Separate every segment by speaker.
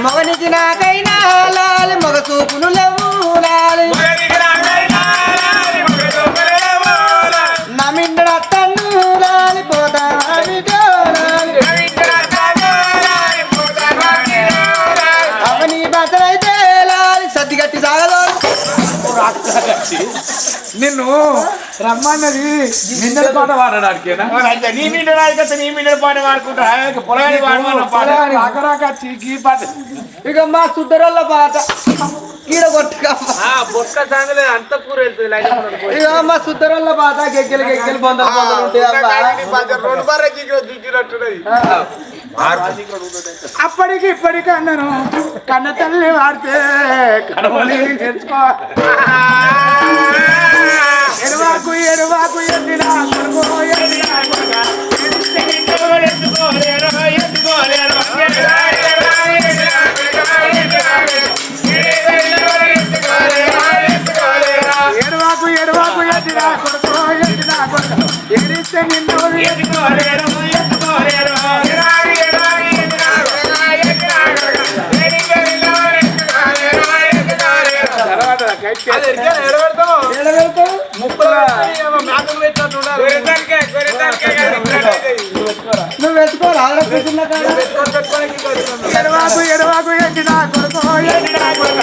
Speaker 1: i'm in Mama Nijinate.
Speaker 2: నిన్ను రమ్మన్నది నిన్నల పాట పాడడానికేనా?
Speaker 3: నీ మీద రాజకత్త నీ మీద పాట పాడుకుంటా. పొలాన్ని పాడమన్న పాట.
Speaker 2: రాక రాక చీకి పాట.
Speaker 1: ఇక మా సుద్దరల్ల పాట. ఈడ కొట్టుగా
Speaker 3: బొక్క సాంగలే అంత కూర వెళ్తుంది
Speaker 1: ఇక మా సుద్దరల్ల పాట గెగ్గెలు గెగ్గెలు బొందలు బొందలు ఉంటాయి.
Speaker 3: రెండు బార
Speaker 2: అప్పటికి ఇప్పటికి అన్నాను కన్న తల్లి వాడితే కడవలి తెచ్చుకో ఎరువాకు ఎరువాకు ఎత్తిన కొడుకు ఎత్తిన. ఎరువాకు ఎరువాకు ఎత్తిన కొడుకు ఎత్తిన కొడుక. ఎరిస్తే నిన్ను ఎత్తుకోలేరు ఎత్తుకోలేరు తర్వాత కైతే
Speaker 1: నువ్వు పెట్టుకోరా
Speaker 2: ఎడవాకు ఎడవాకు ఎట్టినా కొడుకో ఎట్టినా కొడుక.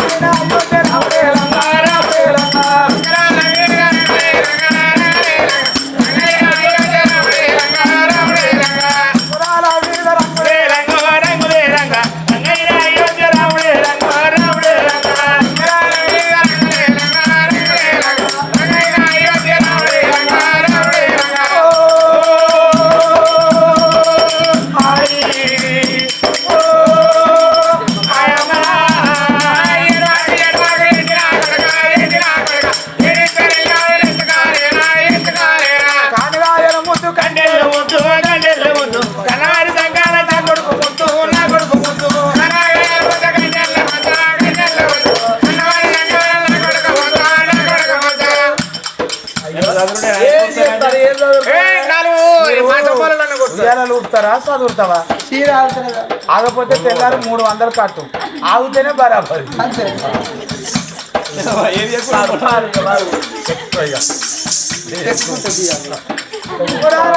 Speaker 2: చదువుతావా
Speaker 1: చీర
Speaker 2: ఆగపోతే తెల్లారు మూడు వందలు కట్టు. ఆగితేనే బరాబరి.
Speaker 1: అంతే.
Speaker 2: పురాణ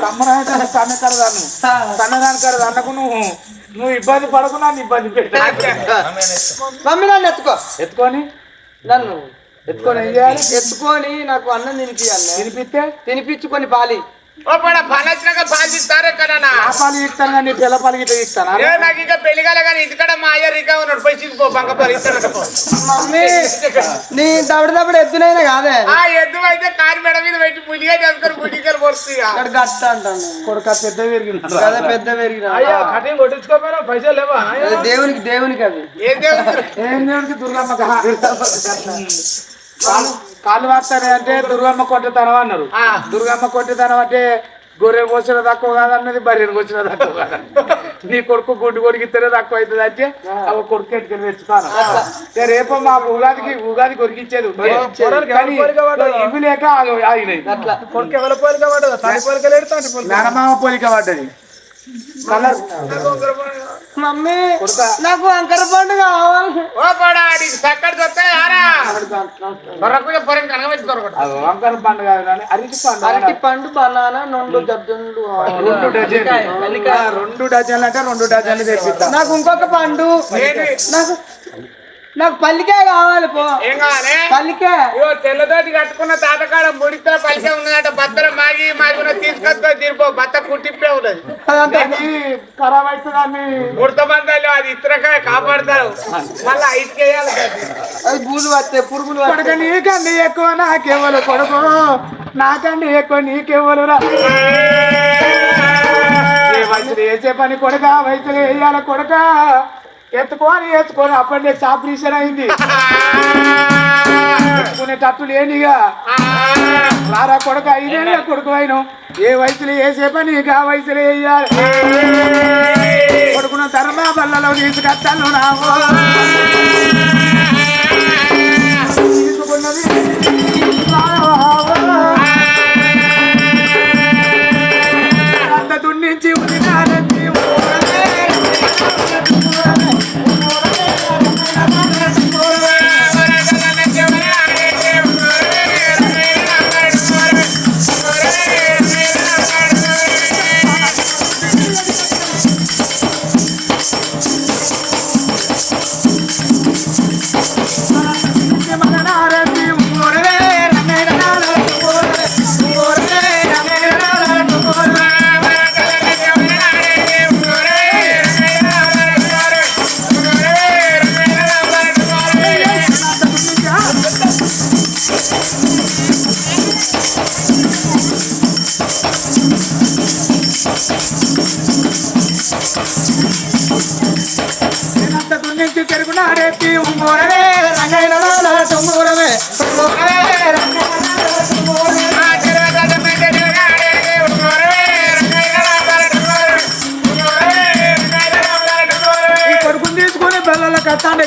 Speaker 4: సంబరాయకాల సన్నకరదాన్ని సన్నదాని కరదు అన్నకు నువ్వు నువ్వు ఇబ్బంది పడకు నన్ను ఇబ్బంది పెట్టా.
Speaker 5: మమ్మీ నన్ను ఎత్తుకో.
Speaker 4: ఎత్తుకొని?
Speaker 5: నన్ను.
Speaker 4: ఎత్తుకొని ఏం చేయాలి?
Speaker 5: ఎత్తుకొని నాకు అన్నం తినిపియాలి
Speaker 4: తినిపిస్తే?
Speaker 5: తినిపించుకొని పాలి.
Speaker 2: ఓ పడ పనచ్చినాక పాల్చిస్తారే కదన్నా
Speaker 4: ఆ పాలు ఇస్తాను కానీ పిల్ల పాలు గిట్ట ఇస్తాను?
Speaker 2: ఏ నాకు ఇంకా పెళ్ళి కాలే కానీ ఇంటికాడ మా అయ్య రికా ఉన్నాడు. పోయి చిక్కుపో బంక
Speaker 5: మమ్మీ నీ దబడి దబడి ఎద్దునైనా కాదే?
Speaker 2: ఆ ఎద్దు అయితే కారు మెడ మీద పెట్టి పులిగా చేసుకొని పులికలు పోస్తుంది
Speaker 5: ఇక్కడ గట్ట అంటాను
Speaker 4: కొడుక పెద్ద పెరిగింది
Speaker 5: కదా పెద్ద పెరిగిన
Speaker 4: కటింగ్ కొట్టించుకోపోయినా పైసలు లేవా?
Speaker 5: దేవునికి దేవునికి అది.
Speaker 2: ఏం దేవుడు
Speaker 4: ఏం దేవుడికి దుర్గమ్మ కాళ్ళు వాస్తానే అంటే దుర్గమ్మ కొట్టతనం అన్నారు. దుర్గమ్మ కొట్టతనం అంటే గొర్రె కోసిన తక్కువ కాదన్నది బర్రెను కోసిన తక్కువ కాదు నీ కొడుకు గుడ్డు కొరికితేనే తక్కువ అవుతుంది అంటే అవి కొడుకు ఎట్టుకుని తెచ్చుతాను రేపు మా ఉగాదికి ఉగాది కొరికిచ్చేది ఉంది. కానీ ఇవి లేక ఆగి- ఆగినాయి. మేనమామ పోలిక పడ్డది.
Speaker 5: మమ్మీ. నాకు అంకర పండు కావాలి.
Speaker 2: ఓ పడా నీకు చక్కటి దొరకకుండా పొరం
Speaker 4: అది వంకర పండు కాదు అరటి పండు
Speaker 5: అరటి పండు బనానా రెండు కావాలి.
Speaker 4: రెండు డజన్లు. ఆ, రెండు డజన్లు అంటే రెండు డజన్లు తెప్పిస్తా
Speaker 5: నాకు ఇంకొక పండు.
Speaker 2: ఏంటి?
Speaker 5: నాకు నాకు పల్లికాయ కావాలి పో.
Speaker 2: ఏం కావాలి?
Speaker 5: పల్లికాయ
Speaker 2: ఇగో తెల్లదోటి కట్టుకున్న తాతకాడ ముడితో పలికే ఉన్నదట. బత్తల మాగి మాగిన తీసుకొచ్చుకో తీరిపో బత్త కుట్టిప్పే ఉన్నది.
Speaker 4: ఖరాబ్ అవుతుందని
Speaker 2: ముడత మందాలు అది ఇతరకాయ కాపాడతారు. మళ్ళీ ఐదుకేయాలి
Speaker 5: అది బూలు వస్తాయి పురుగులు
Speaker 4: కొడుకు నీకండి ఎక్కువ నాకెవరు కొడుకు. నాకండి ఎక్కువ నీకెవరు రా. ఏ వయసులో వేసే పని కొడుక వయసులో వేయాల కొడుక. ఎత్తుకొని ఎత్తుకొని. అప్పటి ఆపరేషన్ అయింది. ఎత్తుకునేటట్టు లేనిగా. రారా కొడుకు ఐదేళ్ళ కొడుకు అయిన. ఏ వయసులో వేసే పని ఆ వయసులో వేయాలి? కొడుకున్న ధర్మ బల్లలో తీసుకొస్తాను నావు తీసుకున్నది అంత దున్నించి ఉదినాలని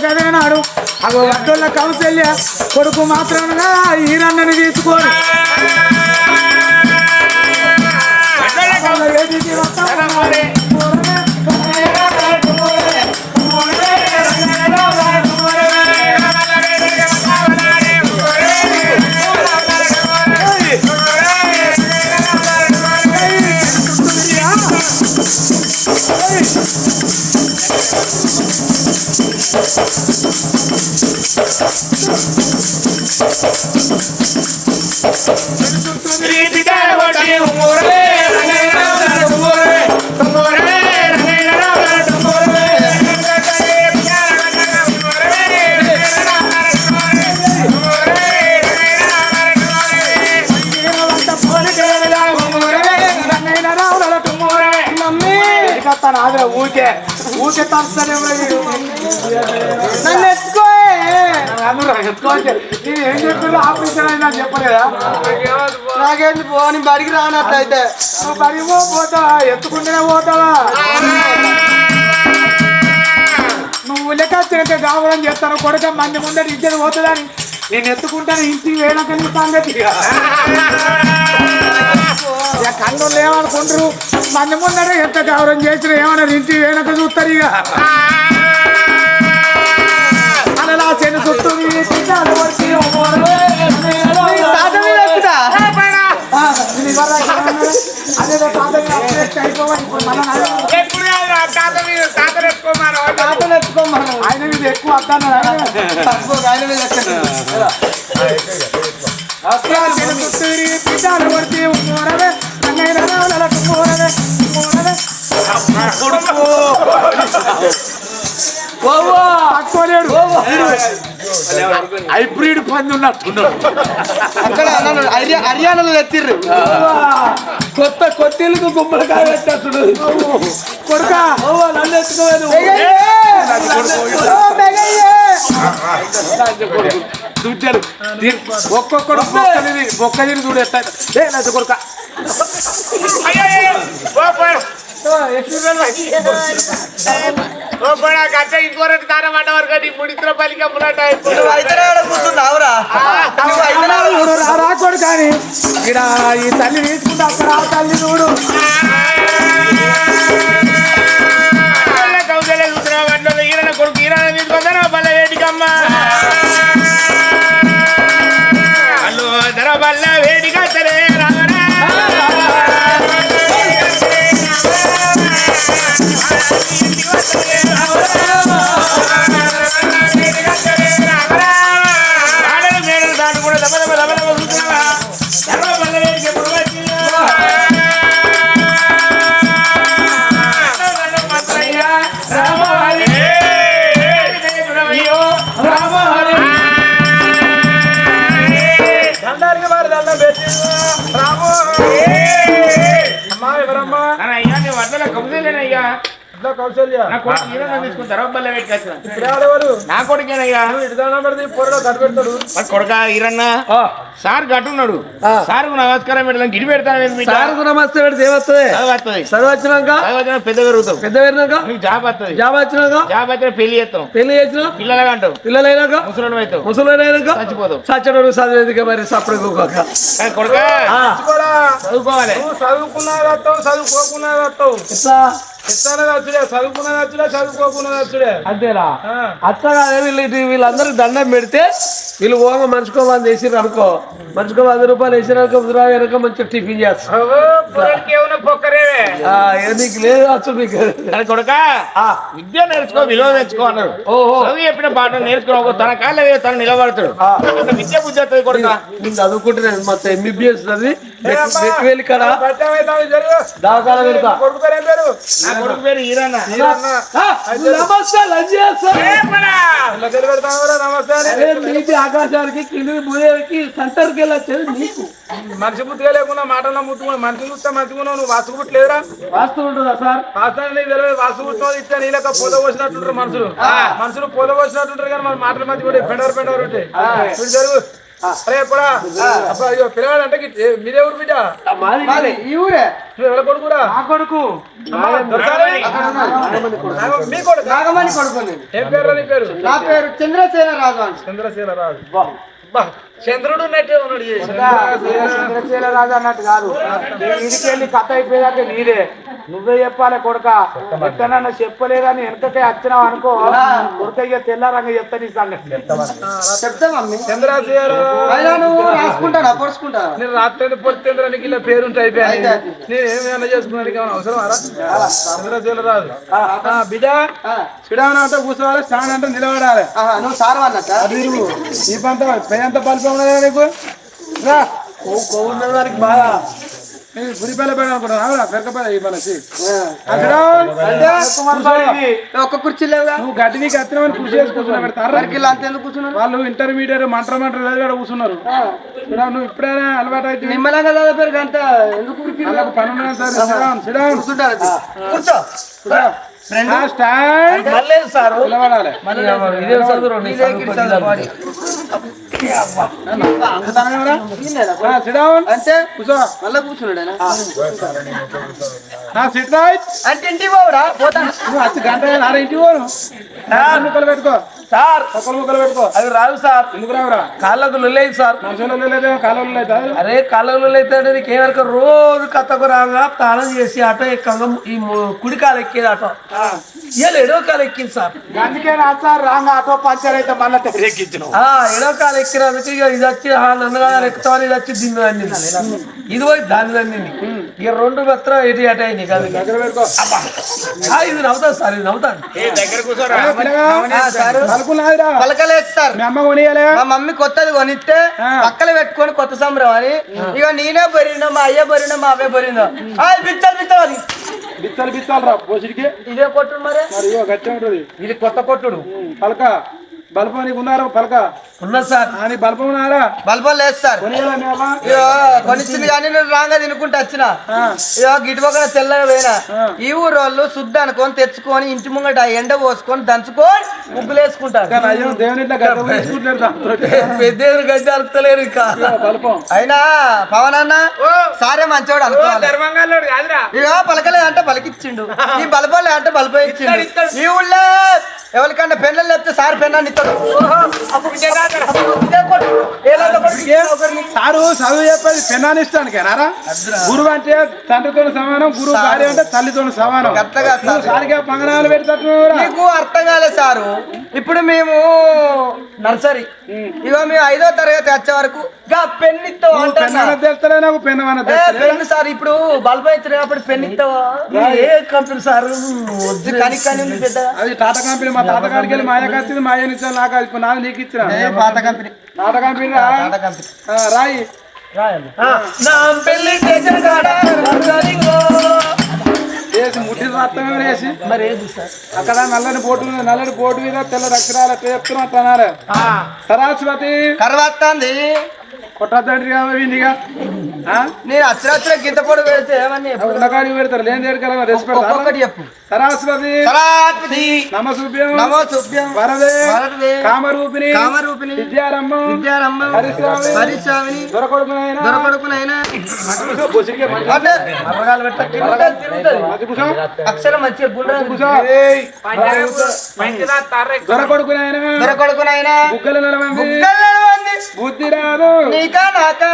Speaker 4: కట్టాండి కదేనాడు అగో వడ్డోళ్ళ కౌశల్య కొడుకు మాత్రంగా ఈరన్నని తీసుకొని. వాళ్ళ ఊకే ఊకే
Speaker 5: నన్ను ఎత్తుకో
Speaker 4: నేను ఏం చెప్పాను అయినా చెప్పలేదా?
Speaker 5: నాకేంది పోని బడికి రానట్లయితే.
Speaker 4: నువ్వు బడిపో పోతావా ఎత్తుకుంటేనే పోతావా? నువ్వు లెక్క తిరిగితే కావాలని చేస్తాను. కొడుక మంది ముందర ఇద్దరు పోతుందని. నేను ఎత్తుకుంటాను ఇంటికి వేయడానికి సంగతి. కళ్ళు ఏమనుకుంటారు మంది ముందర ఎంత గౌరవం చేసిన ఏమన్నారు ఇంటికి వేయనక చూస్తారు ఇక. అలా శని చుట్టూ ఆయన మీద ఎక్కువ వస్తాను
Speaker 5: తక్కువ ఆయన మీద
Speaker 4: హైబ్రిడ్ పంది ఉన్నట్టున్నాడు
Speaker 5: అక్కడ హర్యానాలో ఎత్తిర్రు.
Speaker 4: కొత్త కొత్తిల్లుకు గుమ్మడికాయ పెట్టేస్తుడు కొడుక. నన్ను ఎత్తుకోలేదు దుడ్డాడు ఒక్కొక్కడు బొక్కది బొక్కదిని చూడు ఎట్లా ఏ నా కొడుక.
Speaker 2: పలికి
Speaker 4: రాకూడదు కానీ ఇక్కడ ఈ తల్లి తీసుకుంటే అక్కడ ఆ తల్లి చూడు.
Speaker 2: కొడుకు ఈయన తీసుకొస్తారా? బల్ల వేడికమ్మ అల్లు ధర
Speaker 4: కౌశల్య.
Speaker 2: నా కొడుకేనయ్యా కొడుక ఈరన్న? సార్ గట్టున్నాడు సార్ నమస్కారం పెట్టాలి గిడి పెడతాను
Speaker 5: సార్కు నమస్తే పెడితే ఏమొస్తుంది వచ్చినాక?
Speaker 2: పెద్ద పెరుగుతాం
Speaker 5: పెద్ద పెరినాక
Speaker 2: నీకు జాబ్ వస్తుంది
Speaker 5: జాబ్ వచ్చినాక?
Speaker 2: జాబ్ అయితే పెళ్ళి చేస్తాం.
Speaker 5: పెళ్ళి చేసిన?
Speaker 2: పిల్లలుగా అంటావు.
Speaker 5: పిల్లలైనాక
Speaker 2: ముసలి అవుతావు.
Speaker 5: ముసలైనాక
Speaker 2: చచ్చిపోతావు.
Speaker 5: సచ్చడోడు చదివేదిగా మరి సప్పుడు
Speaker 2: కొడుక? చదువుకోవాలి.
Speaker 4: నువ్వు చదువుకున్నది
Speaker 5: అంతేనా? అట్లా కాదే వీళ్ళు ఇటు వీళ్ళందరికి దండం పెడితే వీళ్ళు పోగా మనిషికో వంద వేసిర్రు అనుకో. మనిషికో వంద రూపాయలు ముద్రా వెనక మంచిగా టిఫిన్ చేస్తారు నీకు లేదు అసలు నీకు.
Speaker 2: కానీ కొడుక విద్య నేర్చుకో విలువ తెచ్చుకో అన్నారు
Speaker 5: ఓహో.
Speaker 2: చెప్పిన పాట నేర్చుకో ఒక తన కాళ్ళ తను నిలబడతాడు. విద్య బుద్ధి కొడుక.
Speaker 5: నేను చదువుకుంటున్నాను మొత్తం ఎంబీబీఎస్ చదివి వెళ్ళి కదా దావకాల పెడతా
Speaker 4: కొడుకు పేరు ఏం పేరు?
Speaker 2: నా కొడుకు పేరు ఈరన్న.
Speaker 5: నమస్తే. నీటి ఆకాశానికి కింది భూదేవికి సెంటర్కి వెళ్ళొచ్చేది నీకు.
Speaker 4: మనిషి బుద్ధిగా లేకుండా మాటల్లో ముట్టుకుని మనిషి చూస్తే మంచిగా నువ్వు వాసు పుట్టలేదురా
Speaker 5: వాస్తవం ఉంటుందా సార్?
Speaker 4: వాస్తవానికి నీకు తెలియదు. వాసు పుట్టినోడు ఇస్తే నీళ్ళక పొద పోసినట్టుంటారు మనుషులు. మనుషులు పొద పోసినట్టుంటారు కానీ మన మాటల మధ్య కూడా పెండవరు పెండవరు ఉంటాయి అరే ఎప్పుడా అయ్యో పిల్లగాడు అంటే మీదే ఊరు బిడ్డ?
Speaker 5: మాది ఈ ఊరే.
Speaker 4: కొడుకురా
Speaker 5: నా కొడుకు.
Speaker 4: మీ కొడుకు.
Speaker 5: నాగమణి కొడుకు
Speaker 4: ఏం పేరు నీ పేరు?
Speaker 5: నా పేరు చంద్రసేన రాజు
Speaker 4: చంద్రశీల రాజు. బా. చంద్రుడు ఉన్నట్టే ఉన్నాడు చంద్రశీల రాజు అన్నట్టు కాదు. ఇంటికి వెళ్ళి కథ అయిపోయాక నీదే. నువ్వే చెప్పాలి కొడుక. ఎక్కడన్నా చెప్పలేదని వెనకకే వచ్చినావు అనుకో కొడుక తెల్లారంగా చెప్తా నీ సంగతి. నేను రాత్రి ఇలా పేరుంటే అయిపోయాను నేను ఏమైనా చేసుకున్నానికి ఏమైనా అవసరం అరా చంద్రశీల రాజు. ఆ, బిడ్డ. చిడాన అంటే కూర్చోవాలి స్టాండ్ అంటే నిలబడాలి.
Speaker 5: నువ్వు సార్ అన్నట్ట?
Speaker 4: ఈ పంత పై అంత పలిపి ఉన్నదా నీకు రా.
Speaker 5: కొవ్వు బాగా
Speaker 6: గురిపల్ల పేడ అనుకుంటున్నా పెరకపల్ల ఈ మనసి
Speaker 1: ఒక్క కుర్చీ లేవుగా?
Speaker 6: నువ్వు గడ్డి నీకు ఎత్తినామని కృషి చేసి కూర్చున్నా వాళ్ళు ఇంటర్మీడియట్ మంటలు మంటలు చదివాడు కూర్చున్నారు. నువ్వు ఇప్పుడైనా అలవాటు అయితే
Speaker 1: నిమ్మలంగా చదివారు ఎందుకు
Speaker 6: పని సార్. స్టాండ్.
Speaker 5: సార్?
Speaker 1: అంటే
Speaker 6: కూర్చో.
Speaker 1: మళ్ళా కూర్చున్నాడు అంటే పోవురా? పోతాను
Speaker 6: నువ్వు గంట పోను. ముక్కలు పెట్టుకో.
Speaker 5: సార్.
Speaker 6: ముక్కలు పెట్టుకో.
Speaker 5: అవి రావు సార్.
Speaker 6: ఎందుకు రావురా?
Speaker 5: కాళ్ళకు లొల్లేదు సార్. అరే కాళ్ళకు అయితే నీకు రోజు కథకు రాగా తాళం చేసి ఆటో ఎక్కగా ఈ ము- కుడి కాలు ఎక్కేది ఆటో. ఇవాళ ఎడవ కాలు ఎక్కింది సార్.
Speaker 6: అందుకే నా సార్ రాంగ్ ఆటో పంచర్ అయితే మళ్ళీ తెరెక్కించిన
Speaker 5: ఆ ఎడవ కాలు ఎక్కినందుకు ఇక ఇది వచ్చి ఆ నన్నగారు ఎక్కుతామని ఇది వచ్చి దీన్ని అన్ని ఇది పోయి దాన్ని అన్ని ఇక రెండు మాత్రం ఎటు అటు అయినాయి కాదు ఇది నవ్వుతాను సార్ ఇది నవ్వుతాను.
Speaker 1: పలకలేదు సార్.
Speaker 6: మీ
Speaker 1: మమ్మీ కొత్తది కొనిస్తే. పక్కన పెట్టుకొని కొత్త సంబరం అని. ఇక నేనే బరినా మా అయ్య బరినా మా అవ్వే బరినా. పిచ్చలు పిచ్చలు అది.
Speaker 6: బిత్తలు బిత్తాలు రా
Speaker 1: ఇదే కొట్టు మరి.
Speaker 6: మరి గట్టి ఉంటుంది.
Speaker 5: ఇది కొత్త కొట్టుడు
Speaker 6: పలక. బల్పం నీకు ఉన్నారా పలక.
Speaker 5: ఉన్నది సార్.
Speaker 6: అని ఉన్నారా
Speaker 1: బల్బం లేదు సార్. కొనిచ్చింది కానీ నేను రాంగా తినుకుంటూ వచ్చిన.
Speaker 6: ఆ.
Speaker 1: ఇక గిటి పక్కన తెల్లగా పోయినా. ఈ ఊరు వాళ్ళు శుద్ధ అనుకొని తెచ్చుకొని ఇంటి ముంగట ఎండ పోసుకొని దంచుకొని ముగ్గులు వేసుకుంటారు
Speaker 6: దేవుని ఇట్లా గడ్డ
Speaker 5: అరుకుతలేరు ఇంకా.
Speaker 1: అయినా పవన్ అన్న సారే మంచోడు అనుకోవాలి.
Speaker 4: ధర్మంగాలోడు కాదురా.
Speaker 1: ఇక పలకలే అంటే పలికిచ్చిండు. ఈ బలపలే అంటే బలపై ఇచ్చిండు. ఈ ఊళ్ళో ఎవరికన్నా పెన్నులు లేపితే సార్ పెన్నాన్ని ఇస్తాడు
Speaker 6: సారు చదువు చెప్పేది పెన్నానిస్తానికి రారా? గురువు అంటే తండ్రితో సమానం గురువు భార్య అంటే తల్లితో సమానం. సారిగా పంగనాలు పెడతాడు
Speaker 1: నీకు అర్థం కాలేదు సారు. ఇప్పుడు మేము నర్సరీ. ఇగో మేము ఐదో తరగతి వచ్చే వరకు గా పెన్ ఇస్తావు అంటున్నా
Speaker 6: పెన్నాన తెలుస్తలే నాకు పెన్నవన
Speaker 1: ఏ, పెన్ సార్ ఇప్పుడు బల్బ్ ఇచ్చినప్పుడు పెన్ ఇస్తావా
Speaker 5: ఏ కంపెనీ సార్?
Speaker 6: అది టాటా కంపెనీ మా తాత కాడికి వెళ్ళి మా అయ్యకి వచ్చింది మా అయ్యని ఇచ్చాను నాకు ఇప్పుడు నాకు నీకు ఇచ్చిన.
Speaker 1: పాత కంపెనీ.
Speaker 6: టాటా కంపెనీ రా.
Speaker 1: పాత కంపెనీ.
Speaker 6: ఆ, రాయి.
Speaker 5: నా పెళ్ళి కాడ.
Speaker 6: వేసి ముట్టి రక్తమే వేసి
Speaker 5: మరి ఏంది సార్?
Speaker 6: అక్కడ నల్లని బోటు నల్లని బోటు మీద తెల్ల అక్షరాలు అన్నారు సరస్వతి
Speaker 1: కరవత్తాంది
Speaker 6: కొట్టద్దండ్రి విందిగా
Speaker 1: నేను గింత పొడి పెడితే.
Speaker 6: ఉండకాడికి పెడతారు లేని దగ్గర
Speaker 1: చెప్పు.
Speaker 6: సరస్వతి
Speaker 1: సరస్వతి
Speaker 6: నమశుభ్యం.
Speaker 1: నమో శుభ్యం.
Speaker 6: వరదే.
Speaker 1: వరదే.
Speaker 6: కామరూపిణి.
Speaker 1: కామరూపిణి.
Speaker 6: విద్యారంభం.
Speaker 1: విద్యారంభం.
Speaker 6: హరిస్వామి
Speaker 1: హరిస్వామిని
Speaker 6: దొరకొడుకునైనా.
Speaker 1: దొరకొడుకునైనా.
Speaker 6: మంచి. మంచి.
Speaker 1: అక్షరం
Speaker 4: తారే
Speaker 6: దొరకొడుకునైనా.
Speaker 1: దొరకొడుకునైనా.
Speaker 6: బుగ్గలు. బుద్ధి రాదు.
Speaker 1: నీకా? నాకా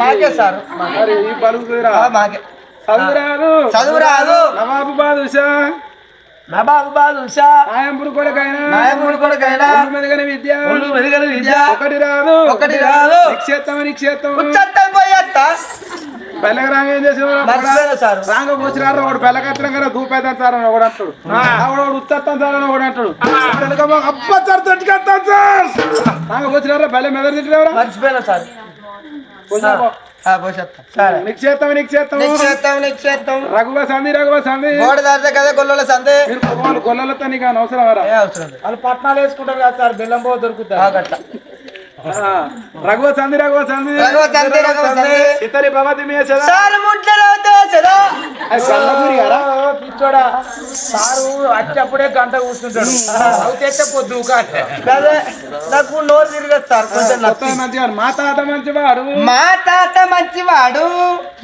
Speaker 1: మాకే సార్.
Speaker 6: మరి ఈ పలుకుతురా
Speaker 1: ఆ, మాకే.
Speaker 6: చదువు రాదు
Speaker 1: చదువు రాదు
Speaker 6: నవాబు బాదుషా.
Speaker 5: నా బాబు బాదుషా.
Speaker 6: ఆయంపుడు కొడుకైనా.
Speaker 1: నాయకుడు కొడుకైనా.
Speaker 6: ఒళ్ళు మెరుగని విద్య.
Speaker 5: ఒళ్ళు మెరుగని విద్య.
Speaker 6: ఒకటి రాదు.
Speaker 1: ఒకటి రాదు.
Speaker 6: నిక్షేత్తం నిక్షేత్తం
Speaker 1: ఉచ్చత్తం పోయేత్త
Speaker 6: పెళ్ళకి రాంగ ఏం రాంగ వచ్చినారు ఒకడు పెళ్ళకత్తం కదా దూపేద్దాం సార్ అని ఒకడు అంటాడు. ఆవిడ ఒకడు ఉత్తత్తాం సార్ అని ఒకడు అంటాడు. వెనకమ్మ, అబ్బా సార్ తొట్టుకెత్తాం సార్? రాంగ వచ్చినారా పెళ్ళ మెదడు తిట్టలేవరా
Speaker 1: మర్చిపోయినా సార్. పోసేత్తా.
Speaker 5: సరే.
Speaker 6: నిక్షేత్తం నిక్షేత్తం
Speaker 1: నిక్షేత్తం నిక్షేత్తం
Speaker 6: రఘువ సంధి రఘువ సంధి.
Speaker 1: గోడ దాటితే కదా గొల్లల సందే
Speaker 6: మీరు కుటుంబాలు గొల్లలతో నీకు అని అవసరం వరా
Speaker 1: ఏ అవసరం లేదు.
Speaker 6: వాళ్ళు పట్నాలు వేసుకుంటారు కదా సార్ బెల్లం పో దొరుకుతారు
Speaker 1: ఆ గట్ల.
Speaker 6: రఘువ సంధి రఘువ సంధి.
Speaker 1: రఘువ సంధి, రఘువ సంధి.
Speaker 6: ఇతరి భవతి మీ సదా.
Speaker 1: సార్ ముట్లలో తెచ్చదా?
Speaker 6: అది కళ్ళపూరి కదా
Speaker 4: పిచ్చోడా. సారు వచ్చేప్పుడే గంట కూర్చుంటాడు. అవి తెచ్చే పొద్దు
Speaker 1: నాకు నోరు తిరగదు సార్ కొంచెం.
Speaker 6: మంచిగా మా తాత మంచివాడు.
Speaker 1: మా తాత మంచివాడు.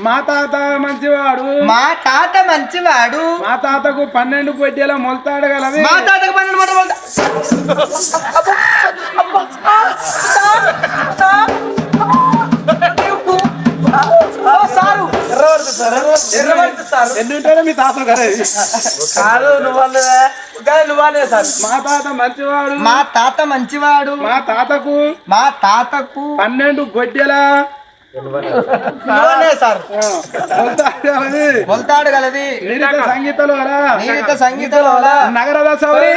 Speaker 6: మా తాత మంచివాడు.
Speaker 1: మా తాత మంచివాడు.
Speaker 6: మా తాతకు పన్నెండు పొట్టేలా మొలతాడు
Speaker 1: మా తాతకు పన్నెండు మాట బోల్తా. అబ్బో, అబ్బో, ఆ, సార్, సార్. ఓ, సారు ఎర్రబడుతుంది సారు.
Speaker 6: ఎన్ని ఉంటాడో మీ తాత కదా
Speaker 5: నువ్వు
Speaker 1: సార్
Speaker 6: మా తాత మంచివాడు.
Speaker 1: మా తాత మంచివాడు.
Speaker 6: మా తాతకు
Speaker 1: మా తాతకు
Speaker 6: పన్నెండు గొడ్డెలా.
Speaker 1: సార్.
Speaker 6: గలవి
Speaker 1: మొలతాడు గలది
Speaker 6: నీరిత సంగీతలు
Speaker 1: సంగీతంలో
Speaker 6: నగರದ సౌరి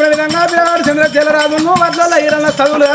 Speaker 6: చెప్పిన విధంగా పిల్లవాడు చంద్రశేల రాజును వడ్ల ఈరన్న చదువులు